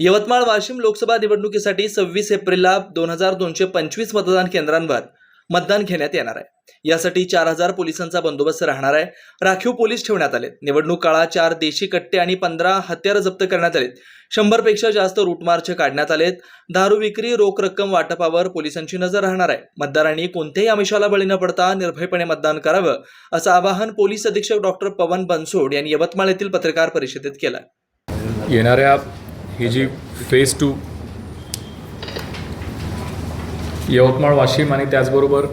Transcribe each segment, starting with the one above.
यवतमाळ वाशिम लोकसभा निवडणुकीसाठी सव्वीस एप्रिलला दोन हजार दोनशे पंचवीस मतदान केंद्रांवर मतदान घेण्यात येणार आहे. यासाठी चार हजार पोलिसांचा बंदोबस्त राहणार आहे. राखीव पोलीस ठेवण्यात आले निवडणूक काळात चार देशी कट्टे आणि पंधरा हत्यारं जप्त करण्यात आलेत. शंभरपेक्षा जास्त रूटमार्च काढण्यात आलेत. दारू विक्री रोख रक्कम वाटपावर पोलिसांची नजर राहणार आहे. मतदारांनी कोणत्याही आमिषाला बळी न पडता निर्भयपणे मतदान करावं असं आवाहन पोलीस अधीक्षक डॉक्टर पवन बनसोड यांनी यवतमाळ येथील पत्रकार परिषदेत केलं येणाऱ्या ही जी फेज टू यवतमाळ वाशिम आणि त्याचबरोबर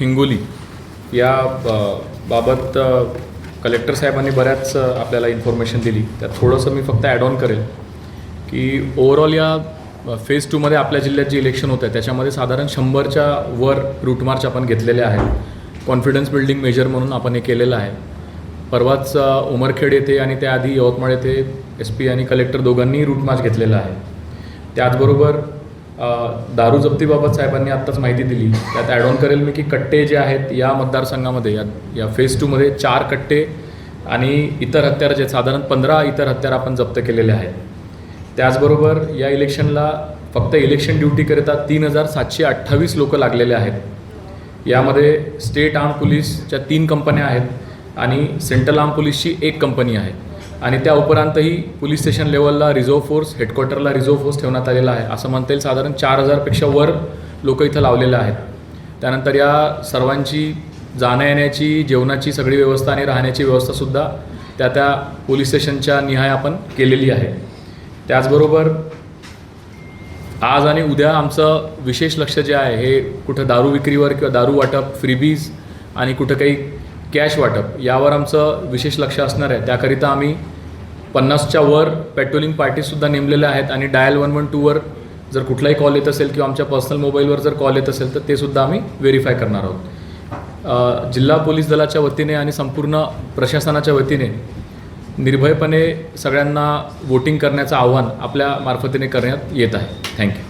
हिंगोली या बाबत कलेक्टर साहेबांनी बऱ्याच आपल्याला इन्फॉर्मेशन दिली. त्यात थोडंसं मी फक्त ॲड ऑन करेल की ओव्हरऑल या फेज टूमध्ये आपल्या जिल्ह्यात जे इलेक्शन होतं आहे त्याच्यामध्ये साधारण शंभरच्या वर रूटमार्च आपण घेतलेले आहेत. कॉन्फिडन्स बिल्डिंग मेजर म्हणून आपण हे केलेलं आहे. परवाच उमरखेड येथे आणि त्याआधी यवतमाळ येथे एस पी आणि कलेक्टर दोघांनी रूट मार्च घेतलेला आहे. त्याचबरोबर दारू जप्तीबाबत साहेबांनी आत्ताच माहिती दिली. त्यात ॲड ऑन करेल मी की कट्टे जे आहेत या मतदारसंघामध्ये या या फेज टूमध्ये चार कट्टे आणि इतर हत्यार जे साधारण पंधरा इतर हत्यार आपण जप्त केलेले आहेत. त्याचबरोबर या इलेक्शनला फक्त इलेक्शन ड्युटीकरिता तीन हजार सातशे अठ्ठावीस लोकं लागलेले आहेत. यामध्ये स्टेट आर्म पोलीसच्या तीन कंपन्या आहेत. आणि सेंट्रल आर्म पोलीसची एक कंपनी आहे. आणि त्या उपरांतही पोलीस स्टेशन लेवलला रिझर्व्ह फोर्स हेडक्वार्टरला रिझर्व्ह फोर्स ठेवण्यात आलेला आहे. असं म्हणता येईल साधारण चार हजारपेक्षा वर लोक इथं लावलेले आहेत. त्यानंतर या सर्वांची जाण्यायेण्याची जेवणाची सगळी व्यवस्था आणि राहण्याची व्यवस्थासुद्धा त्या त्या पोलीस स्टेशनच्या निहाय आपण केलेली आहे. त्याचबरोबर आज आणि उद्या आमचं विशेष लक्ष जे आहे हे कुठं दारू विक्रीवर किंवा दारू वाटप फ्रीबीज आणि कुठं काही कॅश वाटप यावर आमचं विशेष लक्ष असणार आहे. त्याकरिता आम्ही पन्नासच्या वर पेट्रोलिंग पार्टीसुद्धा नेमलेल्या आहेत आणि डायल वन वन टूवर जर कुठलाही कॉल येत असेल किंवा आमच्या पर्सनल मोबाईलवर जर कॉल येत असेल तर ते सुद्धा आम्ही व्हेरीफाय करणार आहोत. जिल्हा पोलीस दलाच्या वतीने आणि संपूर्ण प्रशासनाच्या वतीने निर्भयपणे सगळ्यांना वोटिंग करण्याचं आव्हान आपल्या मार्फतीने करण्यात येत आहे. थँक्यू